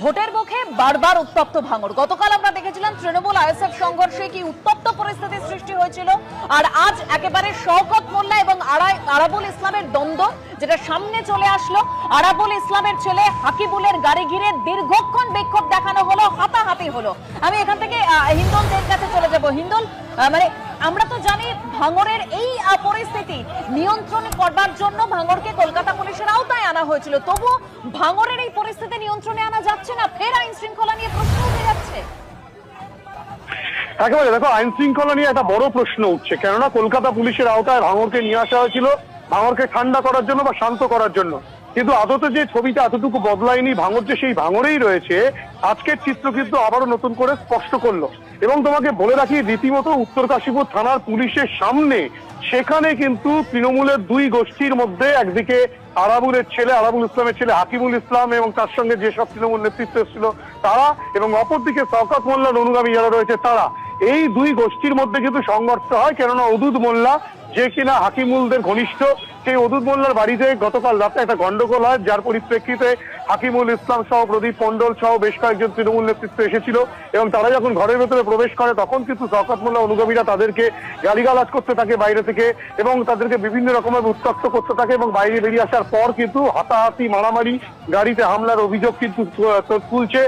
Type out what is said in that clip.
ভোটের মুখে বারবার উত্তপ্ত ভাঙর গতকাল আমরা দেখেছিলাম তৃণমূল আইএসএফ সংঘর্ষে কি উত্তপ্ত পরিস্থিতি সৃষ্টি হয়েছিল। আর আজ একেবারে শওকত মোল্লা এবং আরাবুল ইসলামের দ্বন্দ্ব যেটা সামনে চলে আসলো। আরাবুল ইসলামের ছেলে হাকিবুলের গাড়ি ঘিরে দীর্ঘক্ষণ বিক্ষোভ দেখানো হলো, হাতাহাতি হলো। আমি এখান থেকে যাব। হিন্দল মানে আমরা তো জানি ভাঙরের এই পরিস্থিতি নিয়ন্ত্রণ করবার জন্য ভাঙরকে কলকাতা পুলিশের আওতায় আনা হয়েছিল। তবু ভাঙরের এই পরিস্থিতি নিয়ন্ত্রণে আনা যাচ্ছে না। ফের আইন শৃঙ্খলা নিয়ে প্রশ্ন উঠে যাচ্ছে। একেবারে দেখো, আইন শৃঙ্খলা নিয়ে একটা বড় প্রশ্ন উঠছে। কেননা কলকাতা পুলিশের আওতায় ভাঙরকে নিয়ে আসা হয়েছিল ভাঙরকে ঠান্ডা করার জন্য বা শান্ত করার জন্য। কিন্তু আদতে যে ছবিটা এতটুকু বদলায়নি, ভাঙর যে সেই ভাঙরেই রয়েছে, আজকের চিত্র কিন্তু আবারও নতুন করে স্পষ্ট করল। এবং তোমাকে বলে রাখি, রীতিমতো উত্তর কাশীপুর থানার পুলিশের সামনে, সেখানে কিন্তু তৃণমূলের দুই গোষ্ঠীর মধ্যে একদিকে আরাবুলের ছেলে, আরাবুল ইসলামের ছেলে হাকিমুল ইসলাম এবং তার সঙ্গে যেসব তৃণমূল নেতৃত্ব ছিল তারা এবং অপরদিকে শওকত মোল্লার অনুগামী যারা রয়েছে, তারা। এই দুই গোষ্ঠীর মধ্যে কিন্তু সংঘর্ষ হয়, কেননা অদুদ মোল্লা যে কিনা হাকিমুলদের ঘনিষ্ঠ, সেই অদুদ মোল্লার বাড়িতে গতকাল রাতে একটা গন্ডগোল হয়, যার পরিপ্রেক্ষিতে হাকিমুল ইসলাম সহ প্রদীপ মন্ডল সহ বেশ কয়েকজন তৃণমূল নেতৃত্ব এসেছিল এবং তারা যখন ঘরের ভেতরে প্রবেশ করে, তখন কিন্তু শওকত মোল্লা অনুগামীরা তাদেরকে গালিগালাজ করতে থাকে বাইরে থেকে এবং তাদেরকে বিভিন্ন রকমের উত্তক্ত করতে থাকে এবং বাইরে বেরিয়ে আসার পর কিন্তু হাতাহাতি মারামারি, গাড়িতে হামলার অভিযোগ কিন্তু তুলছে।